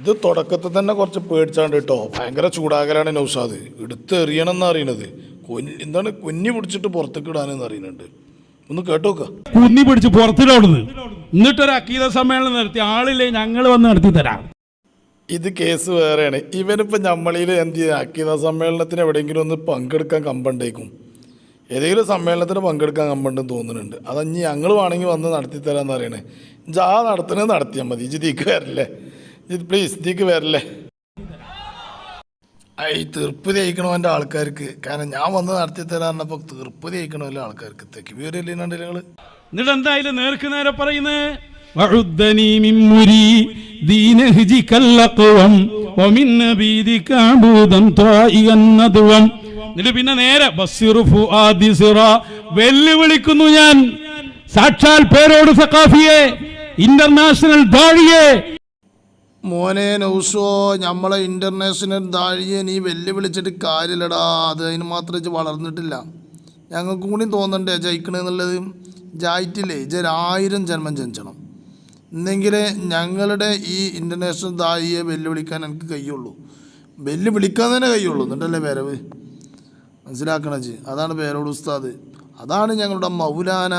ഇത് തുടക്കത്തിൽ തന്നെ കുറച്ച് പേടിച്ചാണ്ട് കേട്ടോ ഭയങ്കര ചൂടാകലാണ് നൗസാദ് എടുത്ത് എറിയണം എന്ന് അറിയണത്. കൊന്നി എന്താണ് കുഞ്ഞി പിടിച്ചിട്ട് പുറത്തേക്ക് ഇടാനെന്ന് അറിയുന്നുണ്ട് ഒന്ന് കേട്ടോക്ക. കുഞ്ഞി പിടിച്ച് പുറത്തിടവിടുന്ന് എന്നിട്ടൊരു അക്കീത സമ്മേളനം നടത്തി ആളില്ലേ ഞങ്ങൾ വന്ന് നടത്തി തരാം. ഇത് കേസ് വേറെയാണ്. ഇവനിപ്പോൾ നമ്മളിൽ എന്ത് ചെയ്യുക അക്കീത സമ്മേളനത്തിന് എവിടെയെങ്കിലും ഒന്ന് പങ്കെടുക്കാൻ കമ്പണ്ടേക്കും. ഏതെങ്കിലും സമ്മേളനത്തിന് പങ്കെടുക്കാൻ കമ്പണ്ടെന്ന് തോന്നുന്നുണ്ട്. അതഞ്ഞ് ഞങ്ങൾ വേണമെങ്കിൽ വന്ന് നടത്തി തരാമെന്ന് അറിയണേ ജാ നടത്തണേ നടത്തിയാൽ മതി. ഇജിതിക്ക് തീക്ക് വരല്ലേ. ഇത് പ്ലീസ് ഇതിക്ക് വരല്ലേ? ഐ തീർപ്പ് ജയിക്കണവന്റെ ആൾക്കാർക്ക്? കാരണം ഞാൻ വന്ന് നടത്തി തരാറിനപ്പോൾ തീർപ്പ് ജയിക്കണമല്ലോ ആൾക്കാർക്ക്. തെക്ക് വീരല്ലേ കണ്ടില്ല നിങ്ങൾ എന്നിട്ട് എന്തായാലും നേർക്ക് നേരെ പറയുന്നത് എന്നിട്ട് പിന്നെ നേരെ വെല്ലുവിളിക്കുന്നു ഞാൻ. സാക്ഷാൽ പേരോട് സഖാഫിയെ ഇന്റർനാഷണൽ ദാഴിയെ മോനെ നൗസോ നമ്മളെ ഇന്റർനാഷണൽ ദാഴിയെ നീ വെല്ലുവിളിച്ചിട്ട് കാര്യമില്ലടാ അത് അതിന് മാത്രം ഇച്ച് വളർന്നിട്ടില്ല. ഞങ്ങൾക്കും കൂടി തോന്നണ്ടേ ജയിക്കണെന്നുള്ളത് ജായിറ്റില്ലേ ജരായിരം ജന്മം ജനിച്ചണം. എന്നെങ്കിലേ ഞങ്ങളുടെ ഈ ഇന്റർനാഷണൽ ദാഴിയെ വെല്ലുവിളിക്കാൻ എനിക്ക് കഴിയുള്ളൂ. വെല്ലുവിളിക്കാൻ തന്നെ കഴിയുള്ളൂ എന്നിട്ടല്ലേ വരവ്? മനസ്സിലാക്കണേ അതാണ് പേരോട് ഉസ്താദ്. അതാണ് ഞങ്ങളുടെ മൗലാന.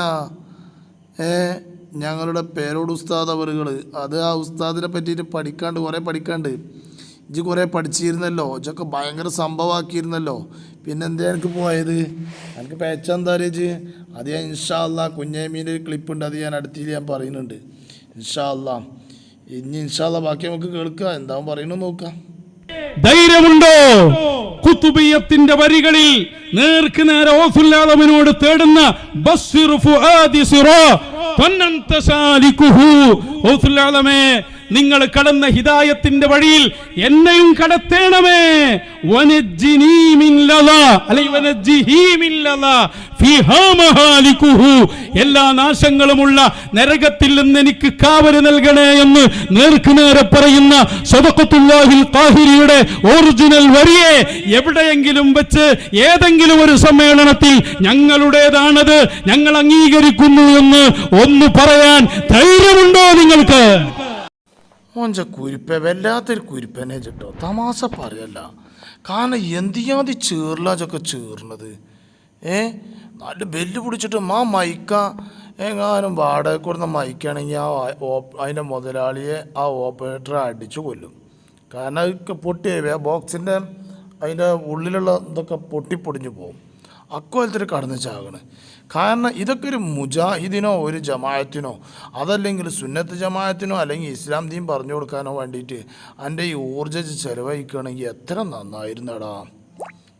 ഏ ഞങ്ങളുടെ പേരോട് ഉസ്താദ് അവറുകൾ അത് ആ ഉസ്താദിനെ പറ്റിയിട്ട് പഠിക്കാണ്ട് കുറേ പഠിക്കാണ്ട്. ഇജ് കുറേ പഠിച്ചിരുന്നല്ലോ ഇജ്ജൊക്കെ ഭയങ്കര സംഭവമാക്കിയിരുന്നല്ലോ പിന്നെ എന്താ എനിക്ക് പോയത്? എനിക്ക് പേച്ച എന്താ ഇജ്ജ്? അത് ഞാൻ ഇൻഷാ അല്ലാ കുഞ്ഞേമീന്റെ ഒരു ക്ലിപ്പുണ്ട് അത് ഞാൻ അടുത്തിൽ ഞാൻ പറയുന്നുണ്ട്. ഇൻഷാ അല്ലാ ഇനി ഇൻഷാ അല്ലാ ബാക്കി നമുക്ക് കേൾക്കാം എന്താ പറയണമെന്ന് നോക്കാം. ധൈര്യമുണ്ടോ? കുത്തുബിയത്തിന്റെ വരികളിൽ നേർക്ക് നേരെ തേടുന്ന ബസ്സിറു ഫുആദി ത്വന്നന്ത സാലിക്കുഹു. ഓസുല്ലാദമേ നിങ്ങൾ കടന്ന ഹിതായത്തിന്റെ വഴിയിൽ എന്നെയും കടത്തേണമേ. എല്ലാ നാശങ്ങളുമുള്ള നരകത്തിൽ നിന്ന് എനിക്ക് കാവൽ നൽകണേ എന്ന് നേർക്ക് നേരെ പറയുന്ന ഒറിജിനൽ വരിയെ എവിടെയെങ്കിലും വെച്ച് ഏതെങ്കിലും ഒരു സമ്മേളനത്തിൽ ഞങ്ങളുടേതാണത് ഞങ്ങൾ അംഗീകരിക്കുന്നു എന്ന് ഒന്ന് പറയാൻ ധൈര്യമുണ്ടോ നിങ്ങൾക്ക് മോഞ്ച കുരിപ്പ വല്ലാത്തൊരു കുരിപ്പനെ ചിട്ടോ. തമാശ പറയല്ല. കാരണം എന്തിയാതി ചേർലാജൊക്കെ ചേർന്നത്? ഏ? നല്ല ബെല്ല് പിടിച്ചിട്ട് മാ മൈക്ക എങ്ങാനും വാടക കൊടുന്ന മൈക്കാണെങ്കിൽ ആ അതിന്റെ മുതലാളിയെ ആ ഓപ്പറേറ്ററെ അടിച്ചു കൊല്ലും. കാരണം അത് പൊട്ടിയ ബോക്സിന്റെ അതിന്റെ ഉള്ളിലുള്ള ഇതൊക്കെ പൊട്ടിപ്പൊടിഞ്ഞു പോകും അക്കോലത്തിൽ കടന്ന് ചാകണ്. കാരണം ഇതൊക്കെ ഒരു മുജാഹിദിനോ ഒരു ജമായത്തിനോ അതല്ലെങ്കിൽ സുന്നത്ത് ജമായത്തിനോ അല്ലെങ്കിൽ ഇസ്ലാം ദീൻ പറഞ്ഞു കൊടുക്കാനോ വേണ്ടിയിട്ട് എന്റെ ഈ ഊർജം ചെലവഴിക്കുകയാണെങ്കിൽ എത്ര നന്നായിരുന്നടാ.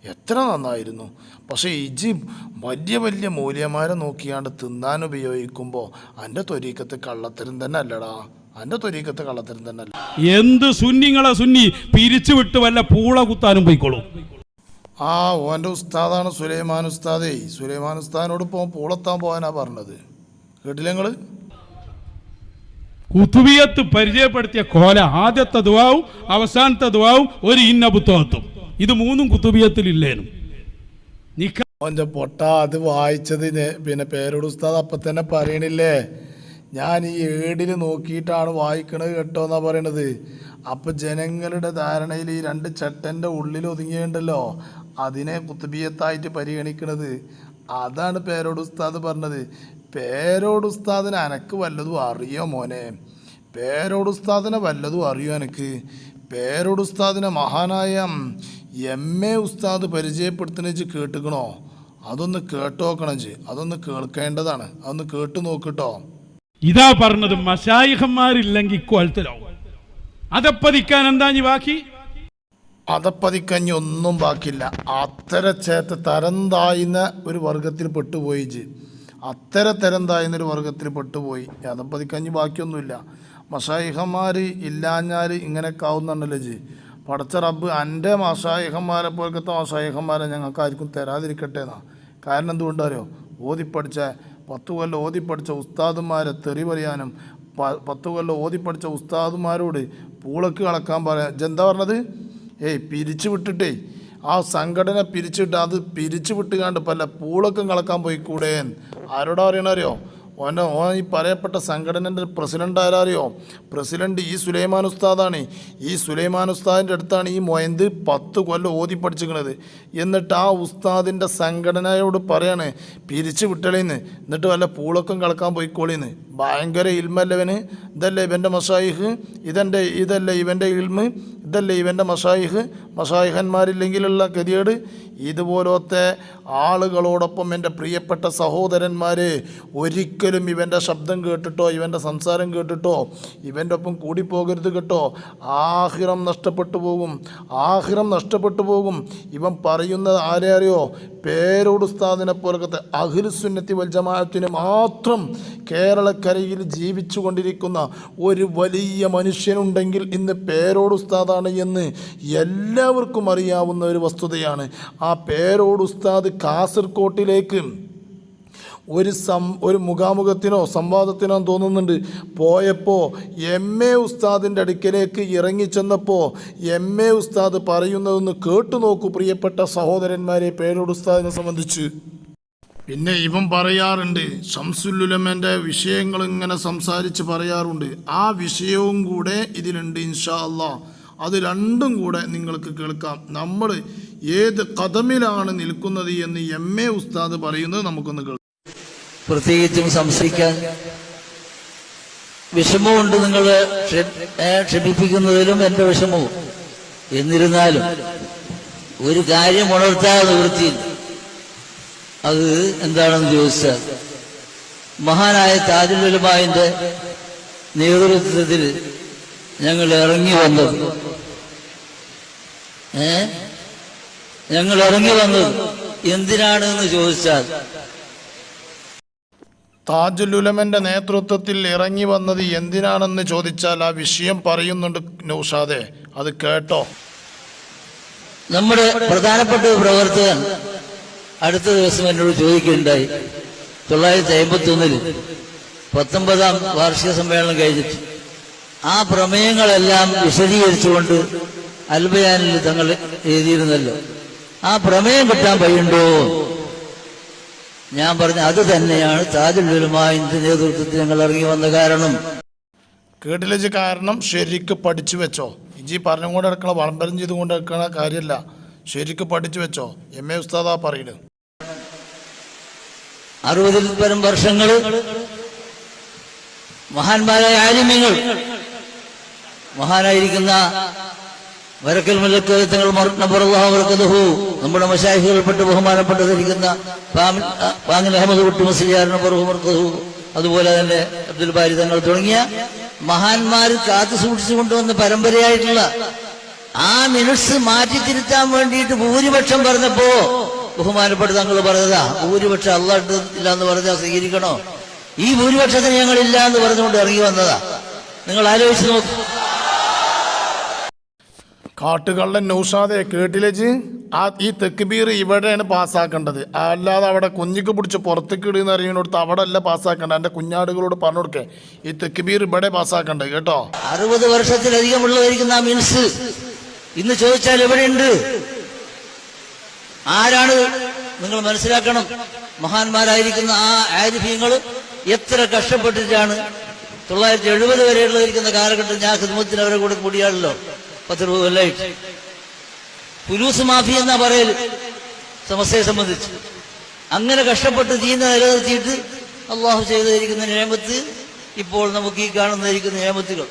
എത്ര നന്നായിരുന്നു. പക്ഷേ ഇജി വലിയ വലിയ മൂല്യമാരെ നോക്കിയാണ്ട് തിന്നാൻ ഉപയോഗിക്കുമ്പോൾ എന്റെ തൊരീക്കത്ത് കള്ളത്തരം തന്നെ അല്ലടാ. എന്റെ തൊരീക്കത്ത് കള്ളത്തരം തന്നെ അല്ല. എന്ത് സുന്നിങ്ങളെ സുന്നി പിരിച്ചുവിട്ട് വല്ല പൂള കുത്താനും പോയിക്കോളൂ. ആ ഓന്റെ ഉസ്താദാണ് സുലൈമാൻ ഉസ്താദേ. സുലൈമാൻ ഉസ്താദിനോട് ഇപ്പോൾ പൂളത്താൻ പോകാനാ പറഞ്ഞത്. കേട്ടില്ല നിങ്ങൾ കുത്തുബിയത്ത് പരിചയപ്പെടുത്തിയ കോല ആദ്യത്തെ ദുവാവും അവസാനത്തെ ദുവാവും ഒരു ഇന്ന പുസ്തകത്തും. ഇത് മൂന്നും കുത്തുബിയത്തിലില്ലേനും ഓന്റെ പൊട്ട അത് വായിച്ചതിന് പിന്നെ പേരോട് ഉസ്താദ് അപ്പം തന്നെ പറയണില്ലേ? ഞാൻ ഈ ഏടിൽ നോക്കിയിട്ടാണ് വായിക്കണത് കേട്ടോ എന്നാ പറയണത്. അപ്പം ജനങ്ങളുടെ ധാരണയിൽ ഈ രണ്ട് ചട്ടന്റെ ഉള്ളിൽ ഒതുങ്ങിയുണ്ടല്ലോ. അതിനെ കുത്തുബിയത്തായിട്ട് പരിഗണിക്കണത്. അതാണ് പേരോട് ഉസ്താദ് പറഞ്ഞത്. പേരോട് ഉസ്താദിന് അനക്ക് വല്ലതും അറിയോ മോനെ? പേരോട് ഉസ്താദിനെ വല്ലതും അറിയോ എനിക്ക് പേരോട് ഉസ്താദിനെ മഹാനായ എം എ ഉസ്താദ് പരിചയപ്പെടുത്തുന്ന വെച്ച് കേട്ടുക്കണോ? അതൊന്ന് കേട്ടോക്കണം ചെയ് അതൊന്ന് കേൾക്കേണ്ടതാണ്. അതൊന്ന് കേട്ടു നോക്കിട്ടോ ഇതാ പറഞ്ഞത് മഷായിഹന്മാരില്ലെങ്കിൽ കൊലത്തിലാവും അതപ്പതിക്കാൻ എന്താ ഇനി ബാക്കി അതപ്പതിക്കഞ്ഞ് ഒന്നും ബാക്കില്ല അത്തര ചേത്ത തരം തായുന്ന ഒരു വർഗത്തിൽ പെട്ടുപോയി ജി. അത്തര തരം തായുന്ന ഒരു വർഗത്തിൽ പെട്ടുപോയി. അതപ്പതിക്കഞ്ഞ് ബാക്കിയൊന്നുമില്ല. മഷായിഹന്മാർ ഇല്ലാഞ്ഞാൽ ഇങ്ങനെയൊക്കെ ആവുന്നുണ്ടല്ലോ ജി. പടച്ച റബ്ബ് എന്റെ മഷായിഹന്മാരെ പോലത്തെ മഷായിഹന്മാരെ ഞങ്ങൾക്ക് ആർക്കും തരാതിരിക്കട്ടെ എന്നാ കാരണം എന്തുകൊണ്ടറിയോ? ഓതിപ്പടിച്ച പത്ത് കൊല്ലം ഓതിപ്പടിച്ച ഉസ്താദുമാരെ തെറി പറയാനും പത്ത് കൊല്ലം ഓതിപ്പടിച്ച ഉസ്താദുമാരോട് പൂളക്ക് കളക്കാൻ പറയാം. എന്താ പറഞ്ഞത്? ഏയ് പിരിച്ചു വിട്ടിട്ടേ. ആ സംഘടന പിരിച്ചിട്ട് അത് പിരിച്ചു വിട്ടുകാണ്ട് പല പൂളക്കും കളക്കാൻ പോയി കൂടെ ആരോടാ പറയണറിയോ ഓന്റെ ഓൻ ഈ പറയപ്പെട്ട സംഘടനന്റെ പ്രസിഡന്റ് ആരാറിയോ? പ്രസിഡന്റ് ഈ സുലൈമാൻ ഉസ്താദാണ്. ഈ സുലൈമാൻ ഉസ്താദിന്റെ അടുത്താണ് ഈ മൊയന്ത് പത്ത് കൊല്ലം ഓതി പഠിച്ചിരിക്കുന്നത്. എന്നിട്ട് ആ ഉസ്താദിന്റെ സംഘടനയോട് പറയാണ് പിരിച്ചു വിട്ടളേന്ന്. എന്നിട്ട് വല്ല പൂളക്കം കളക്കാൻ പോയിക്കോളിന്ന്. ഭയങ്കര ഇൽമല്ലവന് ഇതല്ലേ ഇവന്റെ മസായിഹ് ഇതെന്റെ ഇതല്ലേ ഇവന്റെ ഇൽമ്? ഇതല്ലേ ഇവന്റെ മഷായിഹ് മഷായിഹന്മാരില്ലെങ്കിലുള്ള ഗതികേട്? ഇതുപോലത്തെ ആളുകളോടൊപ്പം എന്റെ പ്രിയപ്പെട്ട സഹോദരന്മാർ ഒരിക്കലും ഇവന്റെ ശബ്ദം കേട്ടിട്ടോ ഇവന്റെ സംസാരം കേട്ടിട്ടോ ഇവന്റെ ഒപ്പം കൂടിപ്പോകരുത് കേട്ടോ. ആഹിറം നഷ്ടപ്പെട്ടു പോകും. ആഹിറം നഷ്ടപ്പെട്ടു പോകും. ഇവൻ പറയുന്നത് ആരെ അറിയോ? പേരോട് ഉസ്താദിനെ പോലത്തെ അഖിലുസുന്നത്തി വൽ ജമാഅത്തിന് മാത്രം കേരളക്കരയിൽ ജീവിച്ചു കൊണ്ടിരിക്കുന്ന ഒരു വലിയ മനുഷ്യനുണ്ടെങ്കിൽ ഇന്ന് പേരോട് ഉസ്താദാണ് എന്ന് എല്ലാവർക്കും അറിയാവുന്ന ഒരു വസ്തുതയാണ്. ആ പേരോട് ഉസ്താദ് കാസർകോട്ടിലേക്ക് ഒരു സം ഒരു മുഖാമുഖത്തിനോ സംവാദത്തിനോ തോന്നുന്നുണ്ട്. പോയപ്പോൾ എം എ ഉസ്താദിന്റെ അടുക്കലേക്ക് ഇറങ്ങിച്ചെന്നപ്പോൾ എം എ ഉസ്താദ് പറയുന്നതൊന്ന് കേട്ടു നോക്കൂ പ്രിയപ്പെട്ട സഹോദരന്മാരെ പേരോട് ഉസ്താദിനെ സംബന്ധിച്ച്. പിന്നെ ഇവൻ പറയാറുണ്ട് ഷംസുല്ലുലമന്റെ വിഷയങ്ങൾ ഇങ്ങനെ സംസാരിച്ച് പറയാറുണ്ട്. ആ വിഷയവും കൂടെ ഇതിലുണ്ട് ഇൻഷാ അള്ളാ അത് രണ്ടും കൂടെ നിങ്ങൾക്ക് കേൾക്കാം. നമ്മൾ ഏത് കഥമിലാണ് നിൽക്കുന്നത് എന്ന് എം എ ഉസ്താദ് പറയുന്നത് നമുക്കൊന്ന് കേൾക്കാം. പ്രത്യേകിച്ചും സംശയിക്കാൻ വിഷമമുണ്ട് നിങ്ങൾ ക്ഷമിപ്പിക്കുന്നതിലും എന്റെ വിഷമവും. എന്നിരുന്നാലും ഒരു കാര്യം ഉണർത്താതെ നിവൃത്തി അത് എന്താണെന്ന് ചോദിച്ചാൽ മഹാനായ താജുലുലമാവിന്റെ നേതൃത്വത്തിൽ ഞങ്ങൾ ഇറങ്ങി വന്നത് ഏ? ഞങ്ങൾ ഇറങ്ങി വന്നത് എന്തിനാണ് എന്ന് ചോദിച്ചാൽ താജുലുലമന്റെ നേതൃത്വത്തിൽ ഇറങ്ങി വന്നത് എന്തിനാണെന്ന് ചോദിച്ചാൽ ആ വിഷയം പറയുന്നുണ്ട് നൗഷാദെ. അത് കേട്ടോ. നമ്മുടെ പ്രധാനപ്പെട്ട പ്രവർത്തകൻ അടുത്ത ദിവസം എന്നോട് ചോദിക്കുകയുണ്ടായി. തൊള്ളായിരത്തി അമ്പത്തി ഒന്നിൽ പത്തൊമ്പതാം വാർഷിക സമ്മേളനം കഴിഞ്ഞിട്ട്. ആ പ്രമേയങ്ങളെല്ലാം വിശദീകരിച്ചുകൊണ്ട് അൽബയാനിൽ തങ്ങൾ എഴുതിയിരുന്നല്ലോ. ആ പ്രമേയം കിട്ടാൻ പയ്യുണ്ടോ ഞാൻ പറഞ്ഞ അത് തന്നെയാണ് താജുലുമാവിന്റെ നേതൃത്വത്തിൽ ഞങ്ങൾ ഇറങ്ങി വന്ന കാരണം. കേട്ടില്ല കാരണം ശരിക്ക് പഠിച്ചു വെച്ചോ. ഇജി പറഞ്ഞുകൊണ്ട് എടുക്കണ വളംബരം ചെയ്തുകൊണ്ട് എടുക്കണ കാര്യമല്ല ശരിക്ക് പഠിച്ചു വെച്ചോ. എം എ ഉസ്താദാ പറയുന്നത് അറുപതിൽ പരം വർഷങ്ങൾ മഹാന്മാരായ ആലിമ്യങ്ങൾ മഹാനായിരിക്കുന്ന വരക്കൽ മുല്ലക്ക് തങ്ങൾ നബറല്ലാഹു നമ്മുടെ മശാഹികൾപ്പെട്ട് ബഹുമാനപ്പെട്ടതിരിക്കുന്ന പാങ്ങിൽ അഹമ്മദ് കുട്ടി ബർഹുമർക്കതു അതുപോലെ തന്നെ അബ്ദുൽ ബാരി തങ്ങൾ തുടങ്ങിയ മഹാന്മാർ കാത്തു സൂക്ഷിച്ചു കൊണ്ടുവന്ന പരമ്പരയായിട്ടുള്ള ആ മിനിറ്റ്സ് മാറ്റി തിരുത്താൻ വേണ്ടിയിട്ട് ഭൂരിപക്ഷം പറഞ്ഞപ്പോ ബഹുമാനപ്പെട്ട തങ്ങൾ പറഞ്ഞതാ ഭൂരിപക്ഷം അള്ളാട്ടില്ല എന്ന് പറഞ്ഞാൽ സ്വീകരിക്കണോ? ഈ ഭൂരിപക്ഷത്തിന് ഞങ്ങളില്ല എന്ന് പറഞ്ഞുകൊണ്ട് ഇറങ്ങി വന്നതാ. നിങ്ങൾ ആലോചിച്ച് നോക്കൂ. കാട്ടുകള്ളൻ നൗഷാദെ കേട്ടിലേജ് ആ ഈ തെക്കുബീർ ഇവിടെയാണ് പാസ്സാക്കേണ്ടത്. അല്ലാതെ അവിടെ കുഞ്ഞിക്ക് പിടിച്ച് പുറത്തേക്ക് ഇടുന്ന അറിയുന്നിടത്ത് അവിടെ അല്ല പാസ്സാക്കേണ്ടത്. എന്റെ കുഞ്ഞാടുകളോട് പറഞ്ഞു കൊടുക്കേ ഈ തെക്കുബീർ ഇവിടെ പാസ്സാക്കേണ്ടത് കേട്ടോ? അറുപത് വർഷത്തിലധികം ഉള്ളതായിരിക്കുന്ന ആ മിൻസ് ഇന്ന് ചോദിച്ചാൽ എവിടെയുണ്ട്? ആരാണ് നിങ്ങൾ മനസ്സിലാക്കണം? മഹാന്മാരായിരിക്കുന്ന ആ ആരിഫ്യങ്ങൾ എത്ര കഷ്ടപ്പെട്ടിട്ടാണ് തൊള്ളായിരത്തി എഴുപത് വരെയുള്ളതിരിക്കുന്ന കാലഘട്ടം ഞാൻ ഹിദ്മത്തിന് അവരെ കൂടെ കൂടിയാണല്ലോ. പത്ത് രൂപ പുലൂസ് മാഫി എന്നാ പറയൽ സമസ്യയെ സംബന്ധിച്ച്. അങ്ങനെ കഷ്ടപ്പെട്ട് ജീവിതം നിലനിർത്തിയിട്ട് അള്ളാഹു ചെയ്തിരിക്കുന്ന നിയമത്ത് ഇപ്പോൾ നമുക്ക് ഈ കാണുന്നതായിരിക്കുന്ന നിയമത്തുകൾ.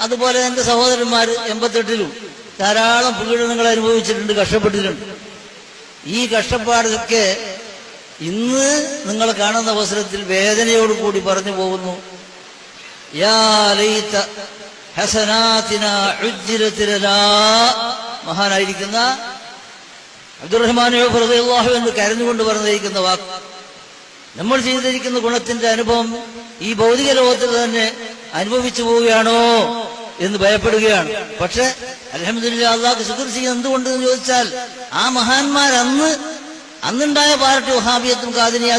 അതുപോലെ എന്റെ സഹോദരന്മാർ എൺപത്തെട്ടിലും ധാരാളം പീഡനങ്ങൾ അനുഭവിച്ചിട്ടുണ്ട് കഷ്ടപ്പെട്ടിട്ടുണ്ട്. ഈ കഷ്ടപ്പാടൊക്കെ ഇന്ന് നിങ്ങൾ കാണുന്ന അവസരത്തിൽ വേദനയോടുകൂടി പറഞ്ഞു പോകുന്നു. യാ മഹാനായിരിക്കുന്ന അബ്ദുറഹ്മാൻ അള്ളാഹു എന്ന് കരഞ്ഞുകൊണ്ട് പറഞ്ഞിരിക്കുന്ന വാക്ക്. നമ്മൾ ചെയ്തിരിക്കുന്ന ഗുണത്തിന്റെ അനുഭവം ഈ ഭൗതിക ലോകത്തിൽ തന്നെ അനുഭവിച്ചു പോവുകയാണോ എന്ന് ഭയപ്പെടുകയാണ്. പക്ഷെ അലഹമില്ല അള്ളാഹ് ശുക്ർ ചെയ്യുന്നത് എന്തുകൊണ്ട് ചോദിച്ചാൽ ആ മഹാന്മാർ അന്ന് അന്നുണ്ടായ പാർട്ടി വഹാബിയത്തും കാതിനിയാ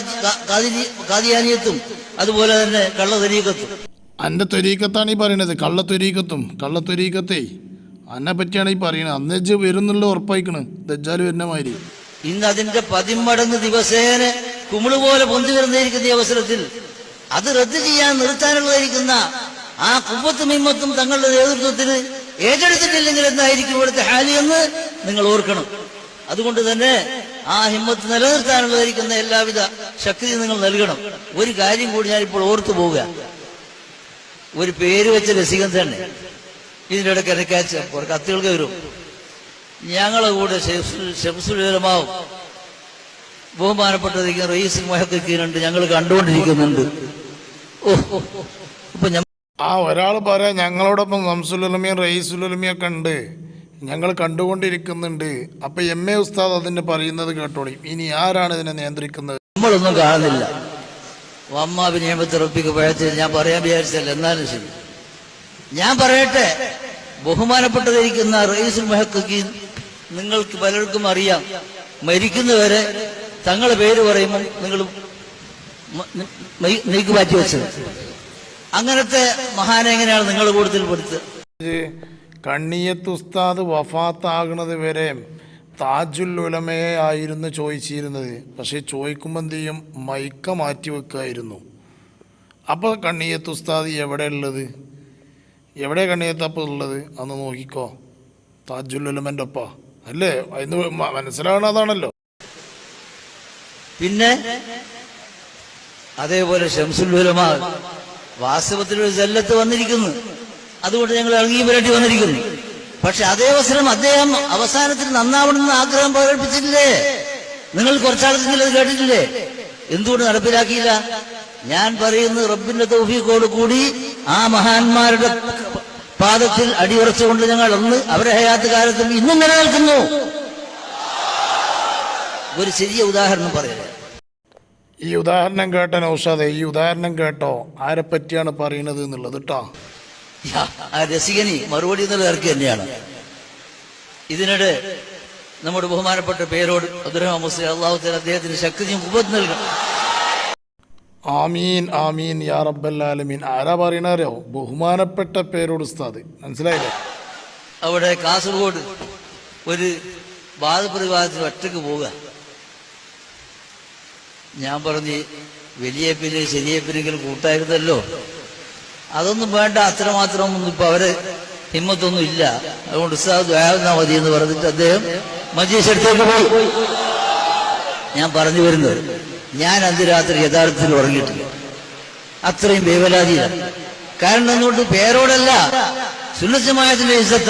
കാതിയാനിയത്തും അതുപോലെ തന്നെ കള്ളതരീകത്തും എന്റെ ത്വരീക്കത്താണ് ഈ പറയണത് കള്ളത്തൊരീക്കത്തും കള്ളത്തൊരീക്കത്തെ. അന്നെ പറ്റിയാണ് ഈ പറയണത് അന്ന് വെച്ച് വരുന്നുള്ള ഉറപ്പായിക്കണ്. ദജ്ജാൽ വരുന്ന മാതിരി. ഇന്ന് അതിന്റെ പതിമടങ്ങ് ദിവസേന കുമിൾ പോലെ പൊന്തി വരുന്നിരിക്കുന്ന ഈ അവസരത്തിൽ. അത് റദ്ദ് ചെയ്യാൻ നിർത്താനുള്ളതായിരിക്കുന്ന ആ കുമ്പത്തും മിമ്മത്തും തങ്ങളുടെ നേതൃത്വത്തിന് ഏറ്റെടുത്തിട്ടില്ലെങ്കിൽ എന്തായിരിക്കും ഇവിടുത്തെ ഹാലിയെന്ന് നിങ്ങൾ ഓർക്കണം. അതുകൊണ്ട് തന്നെ ആ ഹിമ്മത്ത് നിലനിർത്താനുള്ളതായിരിക്കുന്ന എല്ലാവിധ ശക്തിയും നിങ്ങൾ നൽകണം. ഒരു കാര്യം കൂടി ഞാനിപ്പോൾ ഓർത്തു പോവുക. ഒരു പേര് വെച്ച രസികൻ തന്നെ. ഇതിന്റെ ഇടയ്ക്ക് ഇടയ്ക്കാച്ച കുറെ കത്തുകൾക്ക് വരും. ഞങ്ങളെ കൂടെ ശംസുരമാവും ബഹുമാനപ്പെട്ടതിരിക്കുന്ന റയീസ് മൊഹക്കുണ്ട് ഞങ്ങൾ കണ്ടുകൊണ്ടിരിക്കുന്നുണ്ട്. ഓ ഇപ്പൊ ആ ഒരാൾ പറയാം ഞങ്ങളോടൊപ്പം സംസുലമിയും ഒക്കെ ഉണ്ട്. ഞങ്ങൾ കണ്ടുകൊണ്ടിരിക്കുന്നുണ്ട്. അപ്പൊ എം എ ഉസ്താദ് അതിന് പറയുന്നത് കേട്ടോളി. ഇനി ആരാണ് ഇതിനെ നിയന്ത്രിക്കുന്നത്? നമ്മളൊന്നും കാണുന്നില്ല. അമ്മാബി നിയമത്തെ ഉറപ്പിക്ക് പഴത്തിൽ ഞാൻ പറയാൻ വിചാരിച്ചല്ല എന്നാലും ശരി. ഞാൻ പറയട്ടെ ബഹുമാനപ്പെട്ടതിരിക്കുന്ന റയീസുൽ മഹക്കി നിങ്ങൾക്ക് പലർക്കും അറിയാം മരിക്കുന്നവരെ തങ്ങളെ പേര് പറയുമ്പോൾ നിങ്ങൾ നീക്ക് മാറ്റി വെച്ചത്. അങ്ങനത്തെ മഹാനെങ്ങനെയാണ് നിങ്ങളുടെ കൂട്ടത്തിൽ പെടുത്തുക കണ്ണിയത്ത് ഉസ്താദ് വഫാത്താകുന്നത് വരെ താജുൽ ഉലമയെ ആയിരുന്നു ചോദിച്ചിരുന്നത്. പക്ഷേ ചോദിക്കുമ്പോൾ എന്ത് ചെയ്യും? മൈക്ക മാറ്റി വെക്കുമായിരുന്നു അപ്പോൾ കണ്ണിയത്ത് ഉസ്താദ് എവിടെ ഉള്ളത്? എവിടെ കണ്ണിയത്ത് അപ്പോൾ ഉള്ളത്? അന്ന് നോക്കിക്കോ. താജുൽ ഉലമന്റെ ഒപ്പ. അല്ലേ? അതിന് മനസ്സിലാവണ അതാണല്ലോ. പിന്നെ അതേപോലെ ഷംസുലുലമാ വാസ്തവത്തിൽ ഒരു ജല്ലത്ത് വന്നിരിക്കുന്നു. അതുകൊണ്ട് ഞങ്ങൾ ഇറങ്ങി വന്നിരിക്കുന്നു. പക്ഷെ അതേ അവസരം അദ്ദേഹം അവസാനത്തിൽ നന്നാവണമെന്ന് ആഗ്രഹം പ്രകടിപ്പിച്ചിട്ടില്ലേ? നിങ്ങൾ കുറച്ചാളത്തെങ്കിലും അത് കേട്ടിട്ടില്ലേ? എന്തുകൊണ്ട് നടപ്പിലാക്കിയില്ല? ഞാൻ പറയുന്ന റബ്ബിന്റെ തൗഫീഖോട് കൂടി ആ മഹാന്മാരുടെ പാദത്തിൽ അടിയുറച്ചുകൊണ്ട് ഞങ്ങൾ അന്ന് അവരെ ഹയാത്ത് കാലത്തും ഇന്നും നിലനിൽക്കുന്നു. ഒരു ചെറിയ ഉദാഹരണം പറയാം. ഈ ഉദാഹരണം കേട്ടോ നൗഷാദെ ഈ ഉദാഹരണം കേട്ടോ. ആരെ പറ്റിയാണ് പറയുന്നത് എന്നുള്ളത് കേട്ടോ ആ രസികനി മറുപടി എന്നുള്ള ഇറക്കി തന്നെയാണ്. ഇതിനിടെ നമ്മുടെ ബഹുമാനപ്പെട്ട പേരോട് അബ്ദുറഹ്മാൻ മുസ്ലിം അള്ളാഹുത്തല അദ്ദേഹത്തിന് ശക്തിയും ഉപത് നൽകണം. ആമീൻ ആമീൻ യാ റബ്ബല്ലാലമീൻ ആരാ പറയണറിയോ ബഹുമാനപ്പെട്ട പേരോട് ഉസ്താദ്. മനസ്സിലായില്ലേ? അവിടെ കാസർഗോഡ് ഒരു വാദപ്രതിവാദത്തിൽ ഒറ്റയ്ക്ക് പോവുക. ഞാൻ പറഞ്ഞ് വലിയ പിന്നെ ശരിയെ പിന്നെങ്കിലും കൂട്ടായിരുന്നല്ലോ. അതൊന്നും വേണ്ട അത്രമാത്രം ഒന്നും ഇപ്പൊ അവർ ഹിമ്മത്തൊന്നും ഇല്ല. അതുകൊണ്ട് ഉസ്താദ് ദ്വാരുന്നാ മതി എന്ന് പറഞ്ഞിട്ട് അദ്ദേഹം മജീഷ് അടുത്തേക്ക് പോയി. ഞാൻ പറഞ്ഞു വരുന്നത് ഞാൻ അന്ന് രാത്രി യഥാർത്ഥത്തിൽ ഉറങ്ങിയിട്ടില്ല. അത്രയും വേവലാതിയില്ല കാരണം എന്തുകൊണ്ട്? പേരോടല്ല. സുന്നസമായത്തിന്റെ ഇസത്ത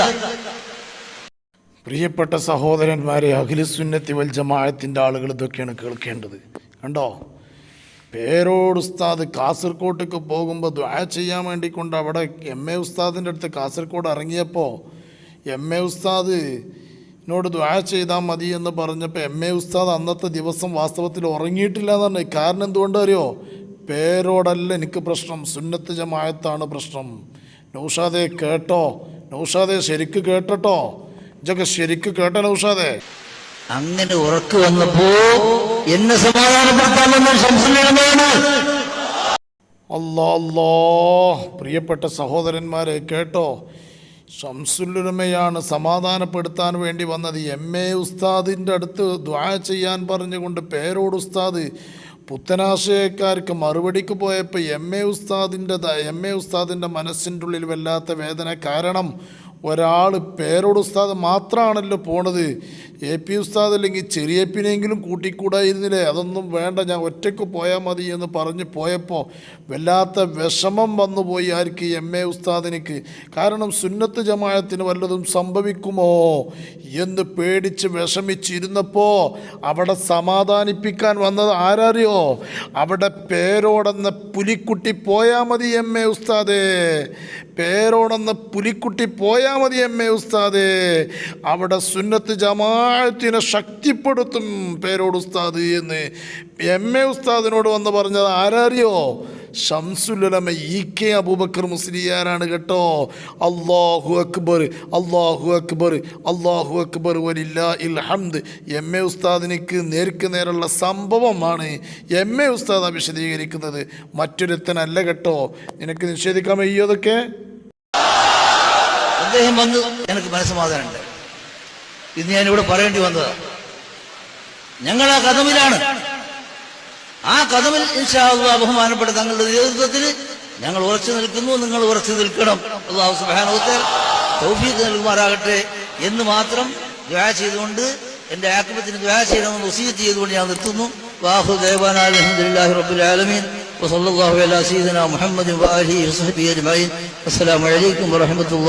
പ്രിയപ്പെട്ട സഹോദരന്മാരെ അഖിലുസുന്നത്തി വൽ ജമായത്തിന്റെ ആളുകൾ ഇതൊക്കെയാണ് കേൾക്കേണ്ടത്. കണ്ടോ? പേരോട് ഉസ്താദ് കാസർകോട്ടേക്ക് പോകുമ്പോൾ ദ്വാ ചെയ്യാൻ വേണ്ടി കൊണ്ട് അവിടെ എം എ ഉസ്താദിന്റെ അടുത്ത് കാസർഗോഡ് ഇറങ്ങിയപ്പോൾ എം എ ഉസ്താദ് എന്നോട് ദ്വാ ചെയ്താൽ മതി എന്ന് പറഞ്ഞപ്പോൾ എം എ ഉസ്താദ് അന്നത്തെ ദിവസം വാസ്തവത്തിൽ ഉറങ്ങിയിട്ടില്ല എന്ന് പറഞ്ഞു. കാരണം എന്തുകൊണ്ട് അറിയോ? പേരോടല്ല എനിക്ക് പ്രശ്നം. സുന്നത്ത് ജമായത്താണ് പ്രശ്നം. നൗഷാദെ കേട്ടോ. നൗഷാദെ ശരിക്ക് കേട്ടോ ഇതൊക്കെ ശരിക്ക് കേട്ടോ നൗഷാദെ. അങ്ങനെ ഉറക്കു വന്നപ്പോ എന്നെ സമാധാനപ്പെടുത്താൻ വന്ന ശംസുലമാണ് അല്ലാ അല്ലാ പ്രിയപ്പെട്ട സഹോദരന്മാരെ കേട്ടോ ഷംസുല്ലുലമയാണ് സമാധാനപ്പെടുത്താൻ വേണ്ടി വന്നത്. എം എ ഉസ്താദിന്റെ അടുത്ത് ദ്വാ ചെയ്യാൻ പറഞ്ഞുകൊണ്ട് പേരോട് ഉസ്താദ് പുത്തനാശയക്കാർക്ക് മറുപടിക്ക് പോയപ്പോൾ എം എ ഉസ്താദിന്റെ എം എ ഉസ്താദിന്റെ മനസ്സിന്റെ ഉള്ളിൽ വല്ലാത്ത വേദന കാരണം ഒരാൾ പേരോട് ഉസ്താദ് മാത്രമാണല്ലോ പോണത്. എ പി ഉസ്താദ് അല്ലെങ്കിൽ ചെറിയപ്പിനെങ്കിലും കൂട്ടിക്കൂടായിരുന്നില്ലേ അതൊന്നും വേണ്ട ഞാൻ ഒറ്റയ്ക്ക് പോയാൽ മതി എന്ന് പറഞ്ഞ് പോയപ്പോൾ വല്ലാത്ത വിഷമം വന്നുപോയി ആർക്ക് എം എ ഉസ്താദിനിക്ക്. കാരണം സുന്നത്ത് ജമായത്തിന് വല്ലതും സംഭവിക്കുമോ എന്ന് പേടിച്ച് വിഷമിച്ചിരുന്നപ്പോൾ അവിടെ സമാധാനിപ്പിക്കാൻ വന്നത് ആരറിയോ? അവിടെ പേരോടെന്ന പുലിക്കുട്ടി പോയാൽ മതി എം എ ഉസ്താദേ. പേരോടെന്ന പുലിക്കുട്ടി പോയാൽ മതി എം എ ഉസ്താദേ. അവിടെ സുന്നത്ത് ജമാഅത്തിനെ ശക്തിപ്പെടുത്തും പേരോട് ഉസ്താദ് എന്ന്. എം എ ഉസ്താദിനോട് വന്ന് പറഞ്ഞത് ആരറിയോ? ഷംസുലമ ഇ കെ അബൂബക്കർ മുസ്ലിയാരാണ് കേട്ടോ. അള്ളാഹു അക്ബർ അള്ളാഹു അക്ബർ അള്ളാഹു അക്ബർ വലില്ല ഇൽ ഹംദ് എം എ ഉസ്താദിനിക്ക് നേർക്ക് നേരുള്ള സംഭവമാണ് എം എ ഉസ്താദ് വിശദീകരിക്കുന്നത് മറ്റൊരുത്തനല്ല കേട്ടോ. നിനക്ക് നിഷേധിക്കാൻ വയ്യോ അതൊക്കെ? അദ്ദേഹം വന്ന് എനിക്ക് മനസ്സമാധാനമുണ്ട് ഇത് ഞാൻ ഇവിടെ പറയേണ്ടി വന്നതാ ഞങ്ങൾ ആ കഥമിലാണ് ആ കഥമിൽ ഇൻഷാ അള്ളാഹ് ബഹുമാനപ്പെട്ട തങ്ങളുടെ നേതൃത്വത്തിൽ ഞങ്ങൾ ഉറച്ചു നിൽക്കുന്നു നിങ്ങൾ ഉറച്ചു നിൽക്കണം അള്ളാഹു സുബാനോത്തർ തൗഫീഖ് നൽകുമാറാകട്ടെ എന്ന് മാത്രം ദ്വാ ചെയ്തുകൊണ്ട് എന്റെ ആക്രമത്തിന് ദ്വാ ചെയ്യണമെന്ന് വസീയത്ത് ചെയ്തുകൊണ്ട് ഞാൻ നിർത്തുന്നു വാഹു ദേവാൻ അലഹമുല്ലാഹി റബ്ബുൽ ആലമീൻ وصلى الله على سيدنا محمد وآله وصحبه أجمعين والسلام عليكم ورحمة الله